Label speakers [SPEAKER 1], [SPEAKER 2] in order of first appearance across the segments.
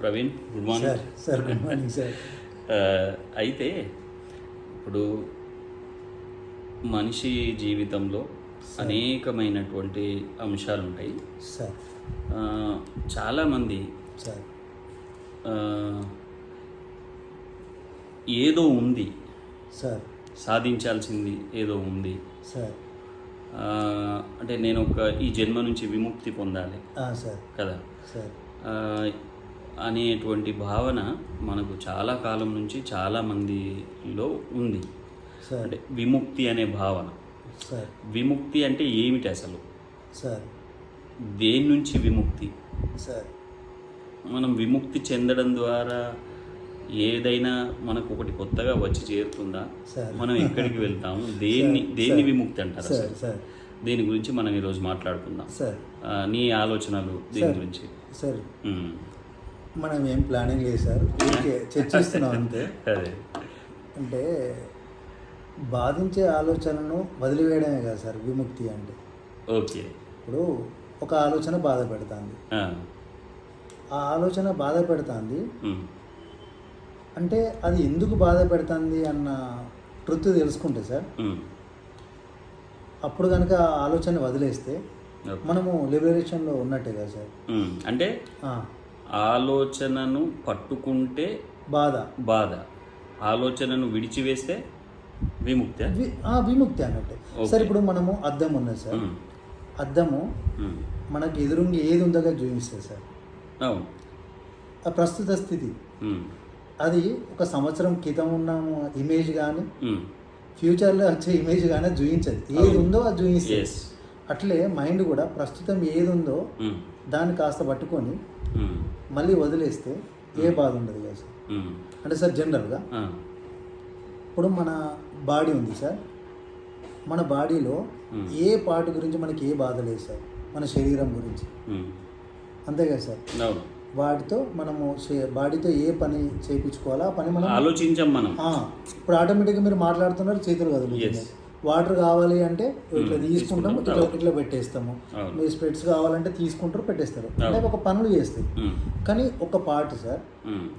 [SPEAKER 1] Praveen good morning
[SPEAKER 2] sir sir good morning sir
[SPEAKER 1] అయితే ఇప్పుడు మనిషి జీవితంలో అనేకమైనటువంటి అంశాలు ఉంటాయి
[SPEAKER 2] సార్
[SPEAKER 1] చాలామంది
[SPEAKER 2] సార్
[SPEAKER 1] ఏదో ఉంది.
[SPEAKER 2] సార్
[SPEAKER 1] సాధించాల్సింది ఏదో ఉంది.
[SPEAKER 2] సార్
[SPEAKER 1] అంటే నేను ఒక ఈ జన్మ నుంచి విముక్తి పొందాలి.
[SPEAKER 2] సార్
[SPEAKER 1] కదా?
[SPEAKER 2] సార్
[SPEAKER 1] అనేటువంటి భావన మనకు చాలా కాలం నుంచి చాలా మందిలో ఉంది. అంటే విముక్తి అనే భావన.
[SPEAKER 2] సార్.
[SPEAKER 1] విముక్తి అంటే ఏమిటి అసలు?
[SPEAKER 2] సార్.
[SPEAKER 1] దేని నుంచి విముక్తి?
[SPEAKER 2] సార్.
[SPEAKER 1] మనం విముక్తి చెందడం ద్వారా ఏదైనా మనకు ఒకటి కొత్తగా వచ్చి చేరుతుందా?
[SPEAKER 2] సార్.
[SPEAKER 1] మనం ఎక్కడికి వెళ్తాము? దేన్ని దేన్ని. విముక్తి అంటారు
[SPEAKER 2] సార్
[SPEAKER 1] దీని గురించి మనం ఈరోజు మాట్లాడుకుందాం? నీ ఆలోచనలు దీని. గురించి?
[SPEAKER 2] సార్. మనం ఏం ప్లానింగ్ లేదు సార్. చర్చిస్తున్నాం అంతే. అంటే బాధించే ఆలోచనను వదిలివేయడమే కదా సార్ విముక్తి అంటే.
[SPEAKER 1] ఓకే.
[SPEAKER 2] ఇప్పుడు ఒక ఆలోచన బాధ పెడుతుంది.
[SPEAKER 1] ఆ,
[SPEAKER 2] ఆలోచన బాధ పెడుతుంది. అంటే అది ఎందుకు బాధ పెడుతుంది అన్న ట్రుత్ తెలుసుకుంటే సార్. అప్పుడు కనుక ఆ ఆలోచన వదిలేస్తే. మనము లిబరేషన్లో ఉన్నట్టే కదా సార్.
[SPEAKER 1] అంటే ఆలోచనను పట్టుకుంటే
[SPEAKER 2] బాధ.
[SPEAKER 1] బాధ. ఆలోచనను విడిచివేస్తే విముక్తి
[SPEAKER 2] విముక్తి అన్నట్టే. సార్ ఇప్పుడు మనము అద్దం ఉన్నది సార్. అద్దము మనకి ఎదురుంగి ఏది ఉందో చూపిస్తుంది సార్.
[SPEAKER 1] అవును.
[SPEAKER 2] ఆ ప్రస్తుత స్థితి. అది ఒక సంవత్సరం క్రితం ఉన్న ఇమేజ్ కానీ. ఫ్యూచర్లో వచ్చే ఇమేజ్ కానీ చూపించదు. ఏది ఉందో అది చూపిస్తుంది. అట్లే మైండ్ కూడా ప్రస్తుతం ఏది ఉందో. దాన్ని కాస్త పట్టుకొని. మళ్ళీ వదిలేస్తే ఏ బాధ ఉండదు కదా సార్. అంటే సార్ జనరల్గా. ఇప్పుడు మన బాడీ ఉంది సార్ మన బాడీలో. ఏ పార్ట్ గురించి మనకి ఏ బాధ లేదు సార్ మన శరీరం గురించి. అంతే కదా సార్ వాటితో మనము బాడీతో ఏ పని చేయించుకోవాలో ఆ పని మనం
[SPEAKER 1] ఆలోచించాం మనం
[SPEAKER 2] ఇప్పుడు ఆటోమేటిక్గా మీరు మాట్లాడుతున్నారు చేతులు కదులుతున్నాయి
[SPEAKER 1] Yes.
[SPEAKER 2] వాటర్ కావాలి అంటే ఇట్లా. తీసుకుంటాము
[SPEAKER 1] తీసుకుంటాం.
[SPEAKER 2] ఇట్లా ఇట్లా పెట్టేస్తాము. మీరు స్ప్రెడ్స్ కావాలంటే తీసుకుంటారు పెట్టేస్తారు. అంటే ఒక పనులు చేస్తాయి. కానీ ఒక పార్ట్ సార్.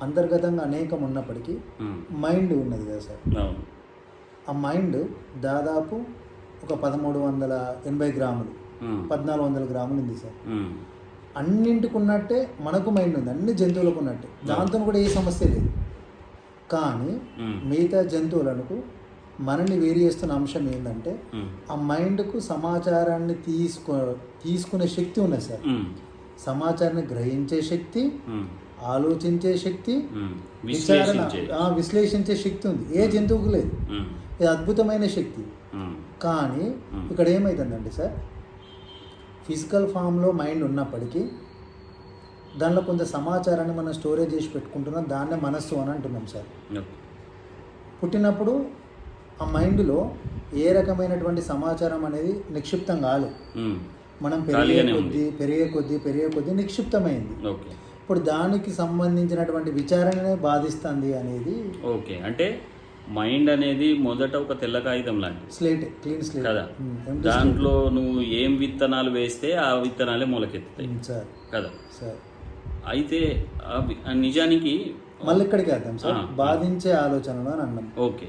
[SPEAKER 2] అంతర్గతంగా అనేకం ఉన్నప్పటికీ. మైండ్ ఉన్నది కదా సార్ ఆ మైండ్ దాదాపు ఒక పదమూడు వందల ఎనభై గ్రాములు. పద్నాలుగు వందల గ్రాములు ఉంది సార్. అన్నింటికి ఉన్నట్టే మనకు మైండ్ ఉంది అన్ని జంతువులకు ఉన్నట్టే దాంతో కూడా ఏ సమస్య లేదు కానీ. మిగతా జంతువులకు మనల్ని వేరు చేస్తున్న అంశం ఏంటంటే. ఆ మైండ్కు సమాచారాన్ని తీసుకో తీసుకునే శక్తి ఉన్నది సార్. సమాచారాన్ని గ్రహించే శక్తి. ఆలోచించే శక్తి. విచారణ
[SPEAKER 1] విశ్లేషించే
[SPEAKER 2] శక్తి ఉంది ఏ జంతువుకు లేదు. ఇది అద్భుతమైన శక్తి. కానీ. ఇక్కడ ఏమవుతుందంటే సార్ ఫిజికల్ ఫామ్లో మైండ్ ఉన్నప్పటికీ దానిలో కొంత సమాచారాన్ని మనం స్టోరేజ్ చేసి పెట్టుకుంటున్నాం దాన్నే మనస్సు అని అంటున్నాం సార్. పుట్టినప్పుడు మైండ్లో ఏ రకమైనటువంటి సమాచారం అనేది నిక్షిప్తం
[SPEAKER 1] ఉమ్.
[SPEAKER 2] మనం పెరిగే. కొద్దీ పెరిగే కొద్దీ పెరిగే కొద్దీ నిక్షిప్తమైంది.
[SPEAKER 1] ఓకే.
[SPEAKER 2] ఇప్పుడు దానికి సంబంధించినటువంటి విచారణనే బాధిస్తుంది అనేది
[SPEAKER 1] ఓకే. అంటే మైండ్ అనేది మొదట ఒక తెల్ల కాగితం లాంటిది.
[SPEAKER 2] Slate clean slate.
[SPEAKER 1] కదా. దాంట్లో నువ్వు ఏం విత్తనాలు వేస్తే ఆ విత్తనాలే మొలకెత్తుతాయి.
[SPEAKER 2] సార్.
[SPEAKER 1] కదా.
[SPEAKER 2] సార్.
[SPEAKER 1] అయితే నిజానికి
[SPEAKER 2] మళ్ళీ ఇక్కడికి వేద్దాం సార్. బాధించే ఆలోచనలు అని అన్నాం.
[SPEAKER 1] ఓకే.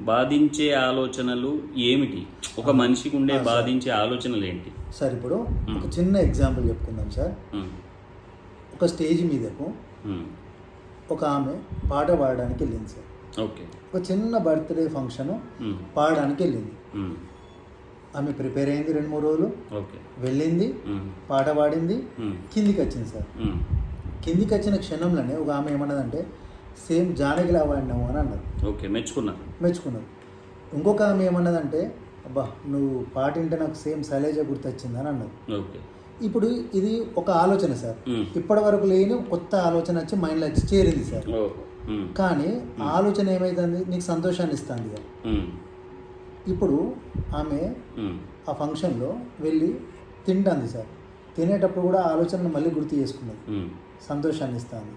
[SPEAKER 1] బాధించే ఆలోచనలు ఏమిటి ఒక మనిషికి ఉండే బాధించే ఆలోచనలు ఏంటి
[SPEAKER 2] సార్ ఇప్పుడు ఒక చిన్న ఎగ్జాంపుల్ చెప్పుకుందాం సార్. ఒక స్టేజ్ మీదకు. ఒక ఆమె పాట పాడడానికి వెళ్ళింది సార్
[SPEAKER 1] ఓకే
[SPEAKER 2] ఒక చిన్న బర్త్డే ఫంక్షన్. పాడడానికి వెళ్ళింది. ఆమె ప్రిపేర్ అయింది రెండు మూడు రోజులు
[SPEAKER 1] ఓకే
[SPEAKER 2] వెళ్ళింది. పాట పాడింది. కిందికి వచ్చింది సార్. కిందికి వచ్చిన క్షణంలోనే ఒక ఆమె ఏమన్నదంటే సేమ్ జానకిలా పాడినాము అని అన్నది.
[SPEAKER 1] ఓకే మెచ్చుకున్నా.
[SPEAKER 2] మెచ్చుకున్నది ఇంకొక ఆమె ఏమన్నదంటే అబ్బా నువ్వు పాట వింటే నాకు సేమ్ శైలజ గుర్తొచ్చింది అని అన్నది.
[SPEAKER 1] ఓకే.
[SPEAKER 2] ఇప్పుడు ఇది ఒక ఆలోచన సార్. ఇప్పటి వరకు లేని కొత్త ఆలోచన వచ్చి మైండ్లో వచ్చి చేరింది సార్. కానీ ఆలోచన ఏమైతుంది నీకు సంతోషాన్ని ఇస్తుంది. ఇప్పుడు ఆమె. ఆ ఫంక్షన్లో వెళ్ళి తింటుంది సార్. తినేటప్పుడు కూడా ఆలోచనను మళ్ళీ గుర్తు చేసుకున్నది. సంతోషాన్ని ఇస్తుంది.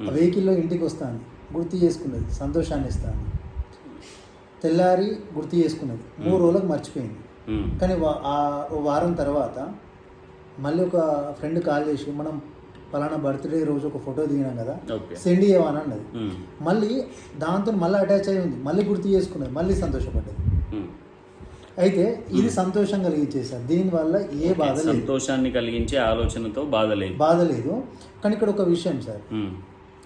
[SPEAKER 2] వెహికల్లో ఇంటికి వస్తుంది. గుర్తు చేసుకున్నది. సంతోషాన్ని ఇస్తుంది. తెల్లారి గుర్తు చేసుకున్నది. మూడు రోజులకు మర్చిపోయింది. కానీ ఆ వారం తర్వాత మళ్ళీ ఒక ఫ్రెండ్ కాల్ చేసి మనం పలానా బర్త్డే రోజు ఒక ఫోటో దిగినాం కదా సెండ్ చేయమని అన్నది. మళ్ళీ దాంతో మళ్ళీ అటాచ్ అయి ఉంది. మళ్ళీ గుర్తు చేసుకున్నది. మళ్ళీ సంతోషపడ్డది. అయితే ఇది సంతోషం కలిగించేది సార్ దీనివల్ల ఏ బాధ
[SPEAKER 1] సంతోషాన్ని కలిగించే ఆలోచనతో బాధ లేదు.
[SPEAKER 2] బాధ లేదు. కానీ ఇక్కడ ఒక విషయం సార్.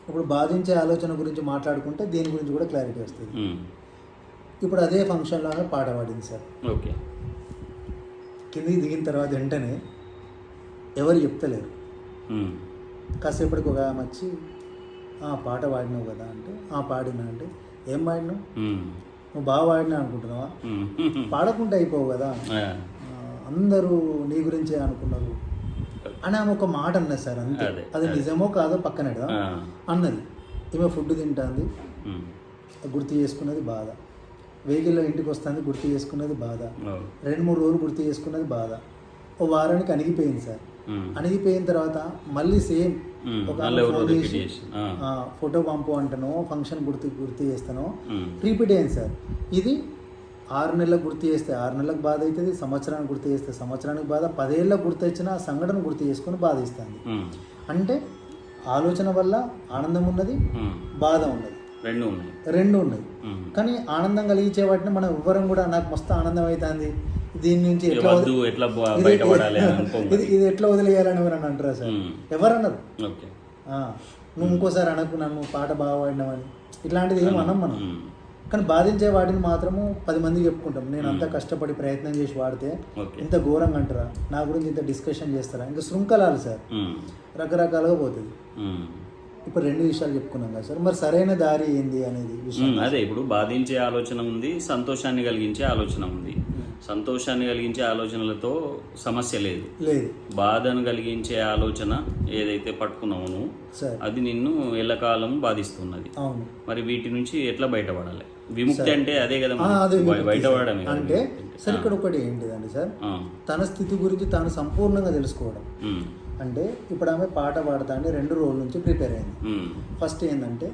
[SPEAKER 2] ఇప్పుడు బాధించే ఆలోచన గురించి మాట్లాడుకుంటే దీని గురించి కూడా క్లారిటీ వస్తుంది. ఇప్పుడు అదే ఫంక్షన్లో ఆమె పాట పాడింది సార్.
[SPEAKER 1] ఓకే.
[SPEAKER 2] కిందికి దిగిన తర్వాత వెంటనే ఎవరు చెప్తలేరు. కాసేపటికి ఒక ఆమె వచ్చి "ఆ, పాట పాడినావు కదా అంటే ఆ పాడినా అంటే ఏం పాడినావు? నువ్వు బాగా పాడినా అనుకుంటున్నావా? పాడకుండా అయిపోవు కదా. అందరూ నీ గురించే అనుకున్నారు. అని ఆమె ఒక మాట అన్నది సార్ అంతే.
[SPEAKER 1] అదే.
[SPEAKER 2] నిజమో కాదో పక్కన అన్నది. ఈమె ఫుడ్ తింటుంది. గుర్తు చేసుకున్నది బాధ. వెహికల్లో ఇంటికి వస్తుంది గుర్తు చేసుకున్నది బాధ. రెండు మూడు రోజులు గుర్తు చేసుకున్నది బాధ. ఓ వారానికి అణిగిపోయింది సార్. అణిగిపోయిన తర్వాత మళ్ళీ సేమ్ ఒక ఫోటో పంపు అంటానో ఫంక్షన్ గుర్తు గుర్తు చేస్తానో రిపీట్ అయింది సార్. ఇది ఆరు నెలలకు గుర్తు చేస్తే ఆరు నెలలకు బాధ అవుతుంది సంవత్సరానికి గుర్తు చేస్తే సంవత్సరానికి బాధ పదేళ్ళకు గుర్తు వచ్చిన ఆ సంఘటన గుర్తు చేసుకొని బాధ ఇస్తుంది. అంటే ఆలోచన వల్ల ఆనందం ఉన్నది బాధ ఉన్నది.
[SPEAKER 1] రెండు ఉన్నాయి.
[SPEAKER 2] రెండు ఉన్నాయి. కానీ ఆనందం కలిగించే వాటిని మనం ఎవ్వరం కూడా నాకు మస్తు ఆనందం అవుతుంది. దీని నుంచి ఎట్లా ఇది- ఇది ఎట్లా వదిలేయాలని ఎవరన్నా అంటారా సార్? ఎవరన్నారు? నువ్వు ఇంకోసారి అనకు నన్ను పాట బాగా పాడినావని. ఇట్లాంటిది ఏం అనం మనం.
[SPEAKER 1] ఉమ్,
[SPEAKER 2] కానీ బాధించే వాటిని మాత్రము పది మందికి చెప్పుకుంటాం. నేను అంత కష్టపడి ప్రయత్నం చేసి వాడితే ఇంత ఘోరంగా అంటారా? నా గురించి ఇంత డిస్కషన్ చేస్తారా? ఇంకా శృంఖలాలు సార్. రకరకాలుగా పోతుంది. ఇప్పుడు రెండు విషయాలు చెప్పుకున్నాం కదా సార్. మరి సరైన దారి ఏంది అనేది
[SPEAKER 1] అదే ఇప్పుడు బాధించే ఆలోచన ఉంది సంతోషాన్ని కలిగించే ఆలోచన ఉంది. సంతోషాన్ని కలిగించే ఆలోచనలతో సమస్య లేదు.
[SPEAKER 2] లేదు.
[SPEAKER 1] బాధను కలిగించే ఆలోచన ఏదైతే పట్టుకున్నావు అది నిన్ను ఎల్లకాలం బాధిస్తున్నది.
[SPEAKER 2] అవును.
[SPEAKER 1] మరి వీటి నుంచి ఎట్లా బయటపడాలి? విముక్తి అంటే అదే కదా
[SPEAKER 2] అంటే. సార్ ఇక్కడ ఒకటి ఏంటిదండి సార్ తన స్థితి గురించి తాను సంపూర్ణంగా తెలుసుకోవడం. అంటే ఇప్పుడు ఆమె పాట పాడతానే రెండు రోజుల నుంచి ప్రిపేర్ అయింది. ఫస్ట్ ఏంటంటే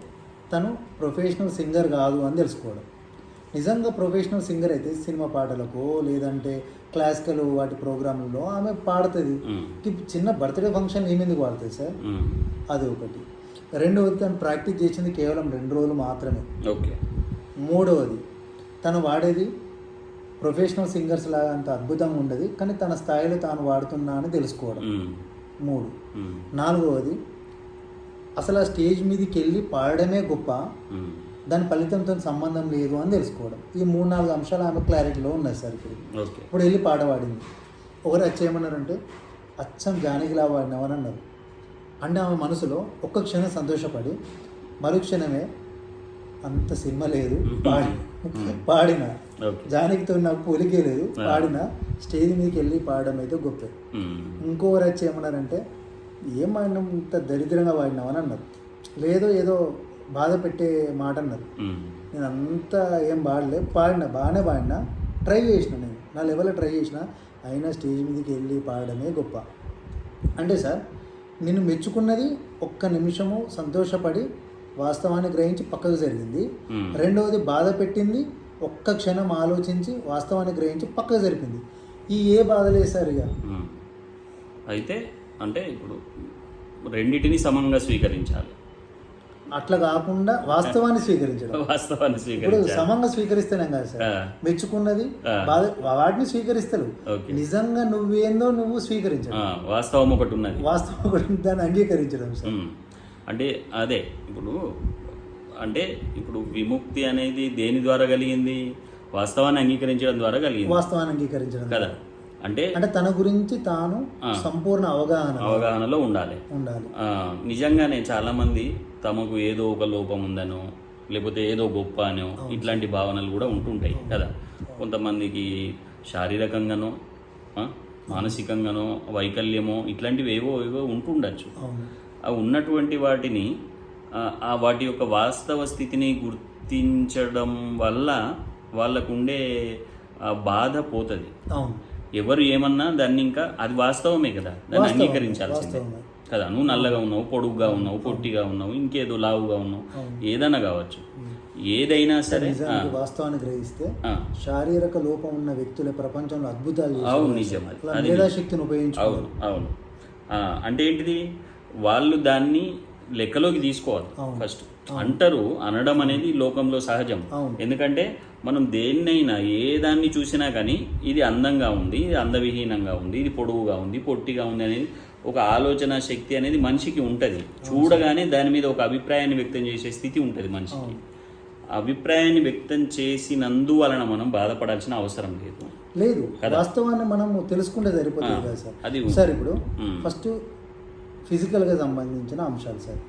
[SPEAKER 2] తను ప్రొఫెషనల్ సింగర్ కాదు అని తెలుసుకోవడం. నిజంగా ప్రొఫెషనల్ సింగర్ అయితే సినిమా పాటలకు లేదంటే క్లాసికల్ వాటి ప్రోగ్రాంలలో ఆమె పాడుతుంది. చిన్న బర్త్డే ఫంక్షన్ ఏమెందుకు పాడుతుంది సార్? అది ఒకటి రెండవది తను ప్రాక్టీస్ చేసింది కేవలం రెండు రోజులు మాత్రమే.
[SPEAKER 1] ఓకే.
[SPEAKER 2] మూడవది తను వాడేది ప్రొఫెషనల్ సింగర్స్ లాగా అంత అద్భుతంగా ఉండదు కానీ తన స్థాయిలో తాను వాడుతున్నా అని తెలుసుకోవడం. మూడు. నాలుగవది అసలు ఆ స్టేజ్ మీదకి వెళ్ళి పాడడమే గొప్ప దాని ఫలితంతో సంబంధం లేదు అని తెలుసుకోవడం. ఈ మూడు నాలుగు అంశాలు ఆమె క్లారిటీలో ఉన్నాయి సార్ ఇప్పుడు. ఇప్పుడు వెళ్ళి పాట పాడింది. ఒకరు వచ్చి ఏమన్నారంటే అచ్చం జానకిలా పాడినావు అని అన్నారు అంటే ఆమె మనసులో ఒక్క క్షణం సంతోషపడి మరు క్షణమే అంత సినిమా లేదు. పాడి. పాడిన. జానకితో నాకు పోలికే లేదు. పాడిన స్టేజ్ మీదకి వెళ్ళి పాడడం అయితే గొప్ప. ఇంకోరు వచ్చి ఏమన్నారంటే ఏం పాడినాం? ఇంత దరిద్రంగా పాడినావు? అని అన్నారు. లేదో ఏదో బాధ పెట్టే మాట అన్నారు. నేను అంతా ఏం పాడలే. పాడినా బాగానే పాడినా. ట్రై చేసిన నేను. నా లెవెల్లో ట్రై చేసిన. అయినా స్టేజ్ మీదకి వెళ్ళి పాడడమే గొప్ప. అంటే సార్ నేను మెచ్చుకున్నది ఒక్క నిమిషము సంతోషపడి వాస్తవాన్ని గ్రహించి పక్కకు జరిగింది. రెండవది బాధ పెట్టింది ఒక్క క్షణం ఆలోచించి వాస్తవాన్ని గ్రహించి పక్కకు జరిపింది. ఈ ఏ బాధ లేదు సార్ ఇక.
[SPEAKER 1] అయితే అంటే ఇప్పుడు రెండిటిని సమంగా స్వీకరించాలి.
[SPEAKER 2] అట్లా కాకుండా వాస్తవాన్ని స్వీకరించడం.
[SPEAKER 1] వాస్తవాన్ని
[SPEAKER 2] ఇప్పుడు
[SPEAKER 1] స్వీకరించాలి.
[SPEAKER 2] సమంగా స్వీకరిస్తేనే కదా సార్? మెచ్చుకున్నది. బాధ వాటిని స్వీకరిస్తారు. నిజంగా నువ్వేందో నువ్వు స్వీకరించడం.
[SPEAKER 1] వాస్తవం ఒకటి ఉన్నది.
[SPEAKER 2] వాస్తవం కూడా దాన్ని అంగీకరించడం సార్.
[SPEAKER 1] అంటే అదే ఇప్పుడు అంటే ఇప్పుడు విముక్తి అనేది దేని ద్వారా కలిగింది? వాస్తవాన్ని అంగీకరించడం ద్వారా కలిగింది.
[SPEAKER 2] వాస్తవాన్ని అంగీకరించడం
[SPEAKER 1] కదా. అంటే
[SPEAKER 2] అంటే తన గురించి తాను. సంపూర్ణ అవగాహన
[SPEAKER 1] అవగాహనలో ఉండాలి.
[SPEAKER 2] ఉండాలి.
[SPEAKER 1] నిజంగానే చాలామంది తమకు ఏదో ఒక లోపం ఉందనో లేకపోతే ఏదో గొప్ప అనో ఇట్లాంటి భావనలు కూడా ఉంటుంటాయి. కదా. కొంతమందికి శారీరకంగానో మానసికంగానో వైకల్యమో ఇట్లాంటివి ఏవో ఏవో ఉంటుండొచ్చు. ఉన్నటువంటి వాటిని ఆ, వాటి యొక్క వాస్తవ స్థితిని గుర్తించడం వల్ల వాళ్ళకు ఉండే బాధ పోతుంది. ఎవరు ఏమన్నా దాన్ని ఇంకా అది వాస్తవమే కదా. దాన్ని అంగీకరించాల్సిందే. కదా నువ్వు నల్లగా ఉన్నావు పొడుగ్గా ఉన్నావు పొట్టిగా ఉన్నావు ఇంకేదో లావుగా ఉన్నావు ఏదైనా కావచ్చు. ఏదైనా సరే
[SPEAKER 2] వాస్తవాన్ని గ్రహిస్తే శారీరక లోపం ఉన్న వ్యక్తుల ప్రపంచంలో అద్భుతాలు
[SPEAKER 1] అవును. నిజం అది.
[SPEAKER 2] మేధాశక్తిని ఉపయోగించుకో
[SPEAKER 1] అవును అవును. అంటే ఏంటిది? వాళ్ళు దాన్ని లెక్కలోకి తీసుకోవాలి. ఫస్ట్ అంటారు అనడం అనేది లోకంలో సహజం. ఎందుకంటే మనం దేన్నైనా ఏ దాన్ని చూసినా కానీ ఇది అందంగా ఉంది ఇది అందవిహీనంగా ఉంది ఇది పొడవుగా ఉంది పొట్టిగా ఉంది అనేది ఒక ఆలోచన శక్తి అనేది మనిషికి ఉంటుంది. చూడగానే దాని మీద ఒక అభిప్రాయాన్ని వ్యక్తం చేసే స్థితి ఉంటుంది మనిషికి. అభిప్రాయాన్ని వ్యక్తం చేసినందువలన మనం బాధపడాల్సిన అవసరం లేదు.
[SPEAKER 2] లేదు. వాస్తవాన్ని మనం తెలుసుకుంటే సరిపోతుంది సార్?
[SPEAKER 1] అది
[SPEAKER 2] సార్ ఇప్పుడు. ఫస్ట్ ఫిజికల్గా సంబంధించిన అంశాలు సార్.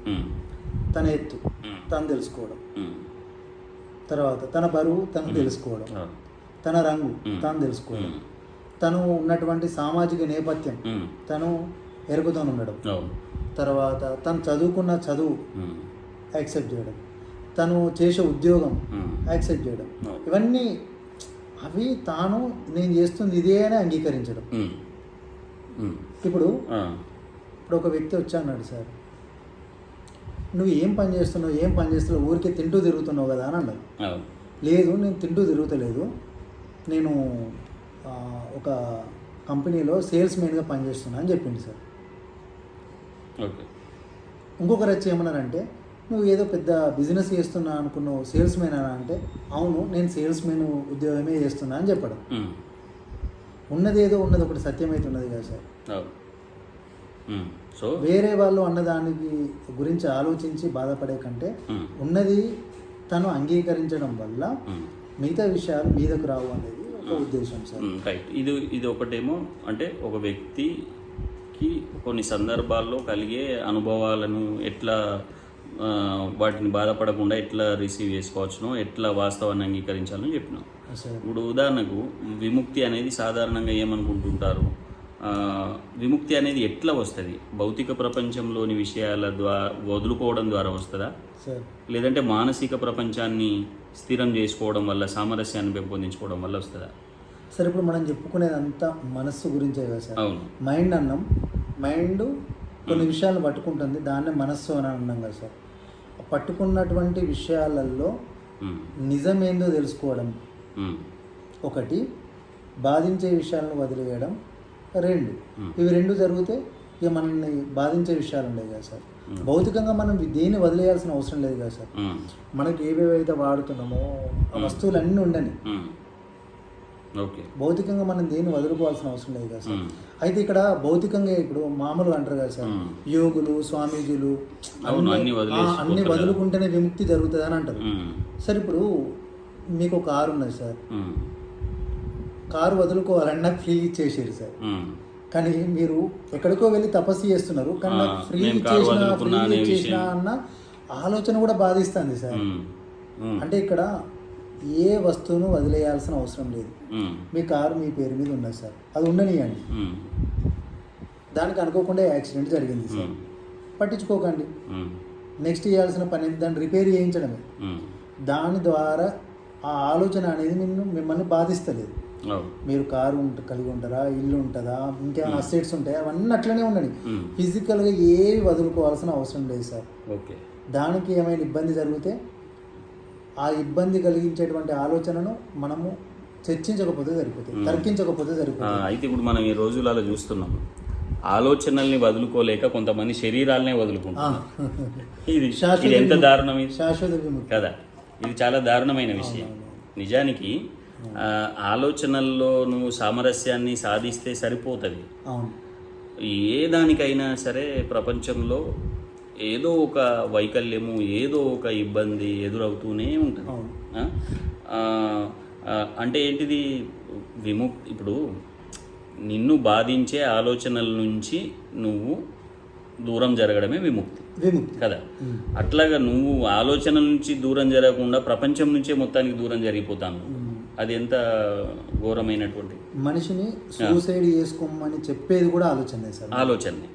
[SPEAKER 2] తన ఎత్తు. తను తెలుసుకోవడం. తర్వాత తన బరువు తను తెలుసుకోవడం. తన రంగు తాను తెలుసుకోవడం. తను ఉన్నటువంటి సామాజిక నేపథ్యం తను ఎరుగుతూ ఉండడం. తర్వాత తను చదువుకున్న చదువు యాక్సెప్ట్ చేయడం. తను చేసే ఉద్యోగం యాక్సెప్ట్ చేయడం. ఇవన్నీ అవి తాను నేను చేస్తుంది ఇదే అని అంగీకరించడం. ఇప్పుడు ఇప్పుడు ఒక వ్యక్తి వచ్చి అన్నాడు సార్ నువ్వు ఏం పని చేస్తున్నావు ఏం పని చేస్తున్నావు ఊరికే తింటూ తిరుగుతున్నావు కదా అని అన్నాడు.
[SPEAKER 1] అవును.
[SPEAKER 2] లేదు నేను తింటూ తిరుగుతలేదు. నేను ఒక కంపెనీలో సేల్స్ మెయిన్గా పనిచేస్తున్నా అని చెప్పింది సార్.
[SPEAKER 1] ఓకే.
[SPEAKER 2] ఇంకొకరు వచ్చి ఏమన్నారంటే నువ్వు ఏదో పెద్ద బిజినెస్ చేస్తున్నా అనుకున్నావు సేల్స్ మెయిన్ అని అంటే అవును నేను సేల్స్ మెయిన్ ఉద్యోగమే చేస్తున్నా అని చెప్పడం.
[SPEAKER 1] ఉమ్,
[SPEAKER 2] ఉన్నది ఏదో ఉన్నది ఒకటి సత్యమైతే ఉన్నది కదా సార్.
[SPEAKER 1] సో
[SPEAKER 2] వేరే వాళ్ళు అన్నదానికి గురించి ఆలోచించి బాధపడే కంటే
[SPEAKER 1] ఉమ్,
[SPEAKER 2] ఉన్నది తను అంగీకరించడం వల్ల
[SPEAKER 1] ఉమ్,
[SPEAKER 2] మిగతా విషయాలు మీదకు రావు అనేది ఒక ఉద్దేశం సార్
[SPEAKER 1] రైట్ ఇది ఇది ఒకటేమో అంటే ఒక వ్యక్తికి కొన్ని సందర్భాల్లో కలిగే అనుభవాలను ఎట్లా వాటిని బాధపడకుండా ఎట్లా రిసీవ్ చేసుకోవచ్చునో ఎట్లా వాస్తవాన్ని అంగీకరించాలని చెప్పినాం.
[SPEAKER 2] సార్
[SPEAKER 1] ఇప్పుడు ఉదాహరణకు విముక్తి అనేది సాధారణంగా ఏమనుకుంటుంటారు? విముక్తి అనేది ఎట్లా వస్తుంది? భౌతిక ప్రపంచంలోని విషయాల ద్వారా వదులుకోవడం ద్వారా వస్తుందా?
[SPEAKER 2] సార్.
[SPEAKER 1] లేదంటే మానసిక ప్రపంచాన్ని స్థిరం చేసుకోవడం వల్ల సామరస్యాన్ని పెంపొందించుకోవడం వల్ల వస్తుందా?
[SPEAKER 2] సార్ ఇప్పుడు మనం చెప్పుకునేదంతా మనస్సు గురించే కదా సార్.
[SPEAKER 1] అవును.
[SPEAKER 2] మైండ్ అన్నాం. మైండ్ కొన్ని విషయాలు పట్టుకుంటుంది దాన్నే మనస్సు అని అన్నాం కదా సార్. పట్టుకున్నటువంటి విషయాలలో నిజమేందో తెలుసుకోవడం. ఒకటి బాధించే విషయాలను వదిలేయడం. రెండు. ఇవి రెండు జరిగితే ఇక మనల్ని బాధించే విషయాలు ఉండేవి కదా సార్. భౌతికంగా మనం దేన్ని వదిలేయాల్సిన అవసరం లేదు కదా సార్. మనకి ఏవేవైతే వాడుతున్నామో ఆ వస్తువులు అన్నీ ఉండని. భౌతికంగా మనం దేన్ని వదులుకోవాల్సిన అవసరం లేదు కదా సార్. అయితే ఇక్కడ భౌతికంగా ఇప్పుడు మామూలుగా అంటారు కదా సార్. యోగులు స్వామీజీలు
[SPEAKER 1] అన్ని.
[SPEAKER 2] వదులుకుంటేనే విముక్తి జరుగుతుంది అని అంటారు సార్ ఇప్పుడు మీకు ఒక కారు ఉన్నది సార్. కారు వదులుకోవాలని నాకు ఫ్రీ ఇచ్చేసారు సార్ కానీ మీరు ఎక్కడికో వెళ్ళి తపస్సు చేస్తున్నారు కానీ నాకు ఫ్రీ ఇచ్చేసిన ఫ్రీ ఇచ్చేసిన. అన్న ఆలోచన కూడా బాధిస్తుంది సార్. అంటే ఇక్కడ ఏ వస్తువును వదిలేయాల్సిన అవసరం లేదు. మీ కారు మీ పేరు మీద ఉన్నది సార్. అది ఉండనియండి. దానికి అనుకోకుండా యాక్సిడెంట్ జరిగింది సార్. పట్టించుకోకండి. నెక్స్ట్ చేయాల్సిన పని? దాన్ని రిపేర్ చేయించడమే. దాని ద్వారా ఆ ఆలోచన అనేది మిమ్మల్ని మిమ్మల్ని బాధిస్తలేదు. మీరు కారు కలిగి ఉంటారా ఇల్లు ఉంటుందా ఇంకేమైనా అసెట్స్ ఉంటాయా అవన్నీ అట్లనే ఉండండి. ఫిజికల్గా ఏవి వదులుకోవాల్సిన అవసరం లేదు సార్.
[SPEAKER 1] ఓకే.
[SPEAKER 2] దానికి ఏమైనా ఇబ్బంది జరిగితే ఆ ఇబ్బంది కలిగించేటువంటి ఆలోచనను మనము చర్చించకపోతే సరిపోతుంది తర్కించకపోతే సరిపోతుంది
[SPEAKER 1] అయితే ఇప్పుడు మనం ఈ రోజులలో చూస్తున్నాం ఆలోచనల్ని వదులుకోలేక కొంతమంది శరీరాలనే వదులుకుంటారు ఇది ఎంత. దారుణం ఇది?
[SPEAKER 2] శాశ్వత
[SPEAKER 1] కదా ఇది చాలా దారుణమైన విషయం. నిజానికి ఆలోచనల్లో నువ్వు సామరస్యాన్ని సాధిస్తే సరిపోతుంది. ఏ దానికైనా సరే ప్రపంచంలో ఏదో ఒక వైకల్యము ఏదో ఒక ఇబ్బంది ఎదురవుతూనే ఉంటుంది. అంటే ఏంటిది? విముక్ ఇప్పుడు నిన్ను బాధించే ఆలోచనల నుంచి నువ్వు దూరం జరగడమే విముక్తి.
[SPEAKER 2] విముక్తి.
[SPEAKER 1] కదా. అట్లాగా నువ్వు ఆలోచనల నుంచి దూరం జరగకుండా ప్రపంచం నుంచే మొత్తానికి దూరం జరిగిపోతాను. అది ఎంత ఘోరమైనటువంటి
[SPEAKER 2] మనిషిని సూసైడ్ చేసుకోమని చెప్పేది కూడా ఆలోచనే సార్.
[SPEAKER 1] ఆలోచనే.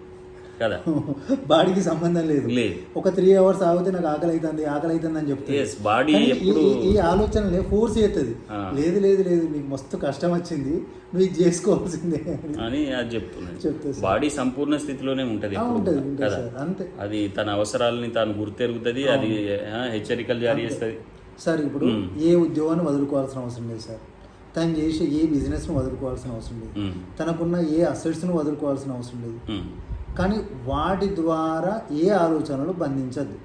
[SPEAKER 1] కదా?
[SPEAKER 2] బాడీకి సంబంధం లేదు. ఒక త్రీ అవర్స్ ఆగితే నాకు ఆకలి అవుతుంది ఆకలి అవుతుంది అని చెప్తే
[SPEAKER 1] బాడీ ఎప్పుడు
[SPEAKER 2] ఈ- ఆలోచనలే ఫోర్స్ చేస్తుంది. లేదు లేదు లేదు నీకు మస్తు కష్టం వచ్చింది నువ్వు ఇది చేసుకోవాల్సిందే అని
[SPEAKER 1] అది చెప్తున్నాను
[SPEAKER 2] చెప్తే
[SPEAKER 1] బాడీ సంపూర్ణ స్థితిలోనే ఉంటది కదా?
[SPEAKER 2] అంతే.
[SPEAKER 1] అది తన అవసరాలని తాను గుర్తెరుగుతుంది అది హెచ్చరికలు జారీ చేస్తుంది.
[SPEAKER 2] సార్ ఇప్పుడు ఏ ఉద్యోగాన్ని వదులుకోవాల్సిన అవసరం లేదు సార్. తను చేసే ఏ బిజినెస్ను వదులుకోవాల్సిన అవసరం లేదు. తనకున్న ఏ అసెట్స్ను వదులుకోవాల్సిన అవసరం లేదు. కానీ వాటి ద్వారా ఏ ఆలోచనలు బంధించద్దు.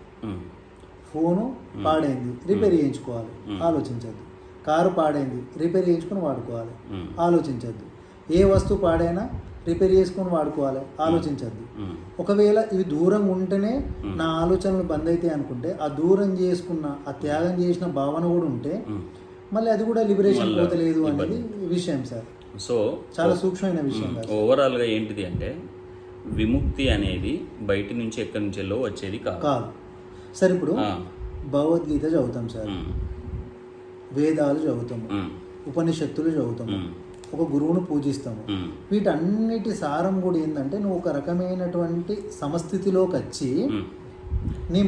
[SPEAKER 2] ఫోను పాడైంది రిపేర్ చేయించుకోవాలి. ఆలోచించద్దు. కారు పాడైంది రిపేర్ చేయించుకొని వాడుకోవాలి ఆలోచించద్దు. ఏ వస్తువు పాడైనా రిపేర్ చేసుకొని వాడుకోవాలి. ఆలోచించద్దు. ఒకవేళ ఇవి దూరం ఉంటేనే. నా ఆలోచనలు బంద్ అవుతాయి అనుకుంటే ఆ దూరం చేసుకున్న ఆ త్యాగం చేసిన భావన కూడా ఉంటే. మళ్ళీ అది కూడా లిబరేషన్ పోతలేదు అనేది. విషయం సార్.
[SPEAKER 1] సో
[SPEAKER 2] చాలా సూక్ష్మమైన విషయం.
[SPEAKER 1] ఓవరాల్గా ఏంటిది అంటే విముక్తి అనేది బయటి నుంచి ఎక్కడి నుంచెల్లో వచ్చేది కాదు.
[SPEAKER 2] సార్ ఇప్పుడు భగవద్గీత చదువుతాం సార్. వేదాలు చదువుతాము. ఉపనిషత్తులు చదువుతాము. ఒక గురువును పూజిస్తాము. వీటన్నిటి సారం కూడా ఏంటంటే నువ్వు ఒక రకమైనటువంటి సమస్థితిలోకి వచ్చి. నీ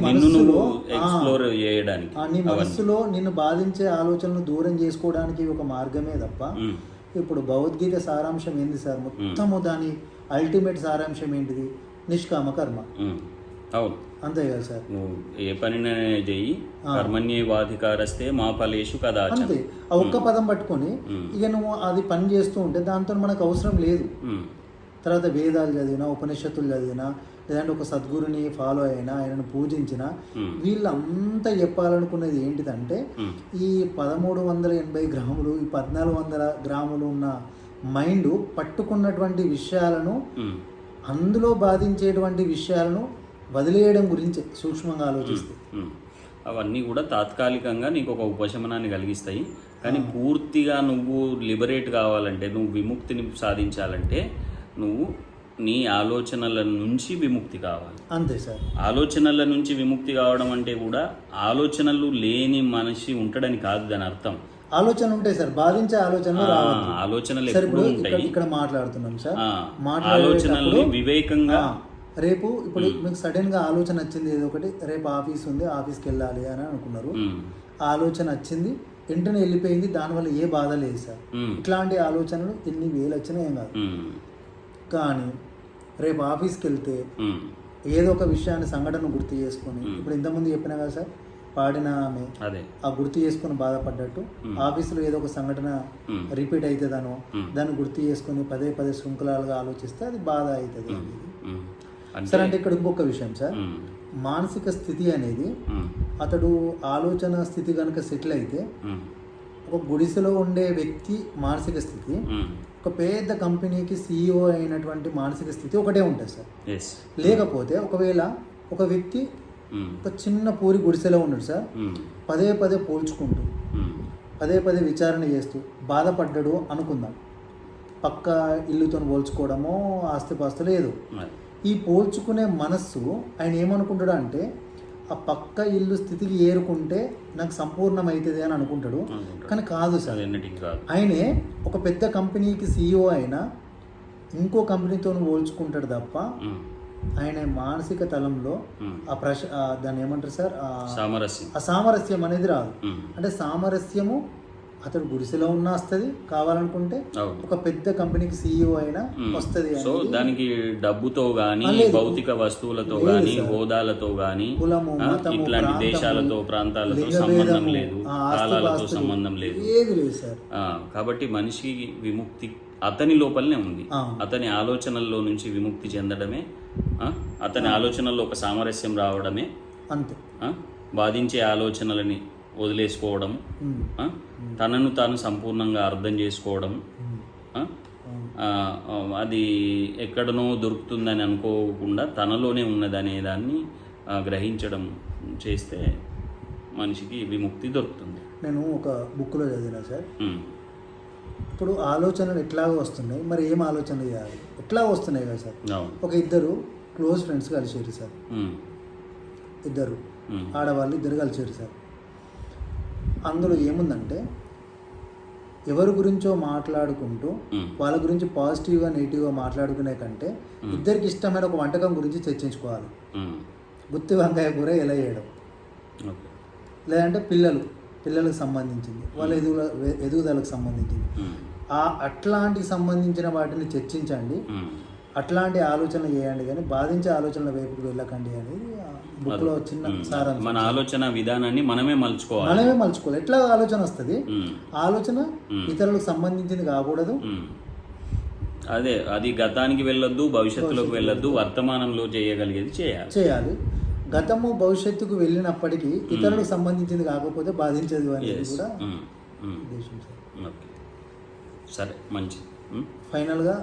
[SPEAKER 2] ఆ, నీ. మనస్సులో నిన్ను బాధించే ఆలోచనలు దూరం చేసుకోవడానికి ఒక మార్గమే తప్ప ఇప్పుడు భగవద్గీత సారాంశం ఏంది సార్? మొత్తము దాని అల్టిమేట్ సారాంశం ఏంటిది? నిష్కామ కర్మ.
[SPEAKER 1] అవును
[SPEAKER 2] అంతే కదా సార్.
[SPEAKER 1] నువ్వు ఏ పనినే చెయ్యి. కర్మణ్యేవాధికారస్తే మా ఫలేషు కదాచన
[SPEAKER 2] అంతే. ఆ ఒక్క పదం పట్టుకొని. ఇక నువ్వు అది పని చేస్తూ ఉంటే దాంతో మనకు అవసరం లేదు. తర్వాత వేదాలు చదివినా ఉపనిషత్తులు చదివినా లేదంటే ఒక సద్గురుని ఫాలో అయినా ఆయనను పూజించినా. వీళ్ళంతా చెప్పాలనుకున్నది ఏంటిదంటే ఈ పదమూడు వందల ఎనభై గ్రాములు ఈ పద్నాలుగు వందల గ్రాములు ఉన్న మైండ్ పట్టుకున్నటువంటి విషయాలను అందులో బాధించేటువంటి విషయాలను వదిలేయడం గురించి సూక్ష్మంగా ఆలోచిస్తే.
[SPEAKER 1] అవన్నీ కూడా తాత్కాలికంగా నీకు ఒక ఉపశమనాన్ని కలిగిస్తాయి. కానీ పూర్తిగా నువ్వు లిబరేట్ కావాలంటే నువ్వు విముక్తిని సాధించాలంటే నువ్వు నీ ఆలోచనల నుంచి విముక్తి కావాలి.
[SPEAKER 2] అంతే సార్.
[SPEAKER 1] ఆలోచనల నుంచి విముక్తి కావడం అంటే కూడా ఆలోచనలు లేని మనిషి ఉంటాడని కాదు దాని అర్థం.
[SPEAKER 2] ఆలోచన ఉంటాయి సార్. బాధించే ఆలోచనలు
[SPEAKER 1] ఆ,
[SPEAKER 2] రావద్దు.
[SPEAKER 1] ఆలోచనలు ఎప్పుడూ ఉంటాయి.
[SPEAKER 2] ఇక్కడ మాట్లాడుతున్నాం సార్.
[SPEAKER 1] ఆ,
[SPEAKER 2] మాట్లాడేటప్పుడు
[SPEAKER 1] ఆలోచనల్ని వివేకంగా
[SPEAKER 2] రేపు ఇప్పుడు మీకు సడన్గా ఆలోచన వచ్చింది ఏదో ఒకటి రేపు ఆఫీస్ ఉంది ఆఫీస్కి వెళ్ళాలి అని అనుకున్నారు. ఆలోచన వచ్చింది వెంటనే వెళ్ళిపోయింది దానివల్ల ఏ బాధ లేదు సార్. ఇట్లాంటి ఆలోచనలు ఎన్ని వేలు వచ్చినా ఏం కాదు. కానీ రేపు ఆఫీస్కి వెళ్తే ఏదో ఒక విషయాన్ని సంఘటన గుర్తు చేసుకొని. ఇప్పుడు ఇంతకుముందు చెప్పినా కదా సార్ పాడిన ఆమె ఆ గుర్తు చేసుకొని బాధపడ్డట్టు. ఆఫీసులో ఏదో ఒక సంఘటన రిపీట్ అవుతుందనో. దాన్ని గుర్తు చేసుకొని పదే పదే శృంఖలాలుగా ఆలోచిస్తే అది బాధ అవుతుంది. సార్ అంటే ఇక్కడ ఇంకొక విషయం సార్. మానసిక స్థితి అనేది అతడు ఆలోచన స్థితి కనుక సెటిల్ అయితే ఒక గుడిసెలో ఉండే వ్యక్తి మానసిక స్థితి ఒక పెద్ద కంపెనీకి సీఈఓ అయినటువంటి మానసిక స్థితి ఒకటే ఉంటుంది సార్. లేకపోతే ఒకవేళ ఒక వ్యక్తి ఒక చిన్న పూరి గుడిసెలో ఉన్నాడు సార్ పదే పదే పోల్చుకుంటూ పదే పదే విచారణ చేస్తూ బాధపడ్డాడు అనుకుందాం. పక్క ఇల్లుతో పోల్చుకోవడమో ఆస్తిపాస్తు లేదు. ఈ పోల్చుకునే మనస్సు ఆయన ఏమనుకుంటాడు అంటే ఆ పక్క ఇల్లు స్థితికి ఏరుకుంటే నాకు సంపూర్ణమవుతుంది అని అనుకుంటాడు. కానీ కాదు సార్. ఆయనే ఒక పెద్ద కంపెనీకి సీఈఓ అయినా ఇంకో కంపెనీతో పోల్చుకుంటాడు తప్ప ఆయన మానసిక తలంలో. ఆ ప్రశ దాన్ని ఏమంటారు సార్? ఆ
[SPEAKER 1] సామరస్యం.
[SPEAKER 2] ఆ సామరస్యం అనేది రాదు. అంటే సామరస్యము అతడు గుడిసెలో ఉన్నా వస్తుంది కావాలనుకుంటే ఒక పెద్ద కంపెనీకి సీఈఓ అయినా
[SPEAKER 1] ఉమ్.
[SPEAKER 2] వస్తుంది
[SPEAKER 1] సో దానికి డబ్బుతో గాని. భౌతిక వస్తువులతో గాని. హోదాలతో గాని ఇట్లాంటి దేశాలతో ప్రాంతాలతో సంబంధం లేదు కాలాలతో సంబంధం లేదు
[SPEAKER 2] ఏది లేదు సార్
[SPEAKER 1] కాబట్టి మనిషి విముక్తి అతని లోపలనే ఉంది. అతని ఆలోచనల్లో నుంచి విముక్తి చెందడమే అతని ఆలోచనల్లో ఒక సామరస్యం రావడమే
[SPEAKER 2] అంతే
[SPEAKER 1] బాధించే ఆలోచనలని వదిలేసుకోవడం తనను తాను సంపూర్ణంగా అర్థం చేసుకోవడం అది ఎక్కడనో దొరుకుతుందని అనుకోకుండా తనలోనే ఉన్నదనే దాన్ని గ్రహించడం చేస్తే మనిషికి విముక్తి దొరుకుతుంది.
[SPEAKER 2] నేను ఒక బుక్లో చదివిన సార్. ఇప్పుడు ఆలోచనలు ఎట్లాగో వస్తున్నాయి మరి ఏం ఆలోచనలు చేయాలి? ఎట్లా వస్తున్నాయి కదా సార్. ఒక ఇద్దరు క్లోజ్ ఫ్రెండ్స్ కలిసారు సార్. ఇద్దరు ఆడవాళ్ళు ఇద్దరు కలిసారు సార్. అందులో ఏముందంటే ఎవరి గురించో మాట్లాడుకుంటూ వాళ్ళ గురించి పాజిటివ్గా నెగిటివ్గా మాట్లాడుకునే కంటే ఇద్దరికి ఇష్టమైన ఒక వంటకం గురించి చర్చించుకోవాలి. గుత్తి వంకాయ కూర ఎలా చేయడం? లేదంటే పిల్లలు పిల్లలకు సంబంధించింది వాళ్ళ ఎదుగుల ఎదుగుదలకు సంబంధించింది. ఆ అట్లాంటికి సంబంధించిన వాటిని చర్చించండి. అట్లాంటి ఆలోచనలు చేయండి కానీ బాధించే ఆలోచనల వైపుకి వెళ్ళకండి అనేది బుక్లో చిన్న. సారాంశం
[SPEAKER 1] మన ఆలోచన విధానాన్ని మనమే మలుచుకోవాలి.
[SPEAKER 2] మనమే మలుచుకోవాలి. ఎట్లా ఆలోచన వస్తుంది? ఆలోచన. ఇతరులకు సంబంధించింది కాకూడదు
[SPEAKER 1] అదే అది గతానికి వెళ్ళొద్దు భవిష్యత్తులోకి వెళ్ళొద్దు వర్తమానంలో చేయగలిగేది చేయాలి.
[SPEAKER 2] చేయాలి. గతము భవిష్యత్తుకు వెళ్ళినప్పటికీ ఇతరులకు సంబంధించింది కాకపోతే బాధించదు అనేది. కూడా సార్
[SPEAKER 1] సరే మంచి
[SPEAKER 2] ఫైనల్గా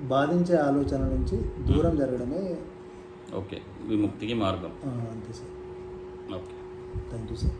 [SPEAKER 2] బాధించే ఆలోచన నుంచి దూరం జరగడమే
[SPEAKER 1] ఓకే. విముక్తికి మార్గం.
[SPEAKER 2] అంతే sir.
[SPEAKER 1] Okay.
[SPEAKER 2] Thank you sir.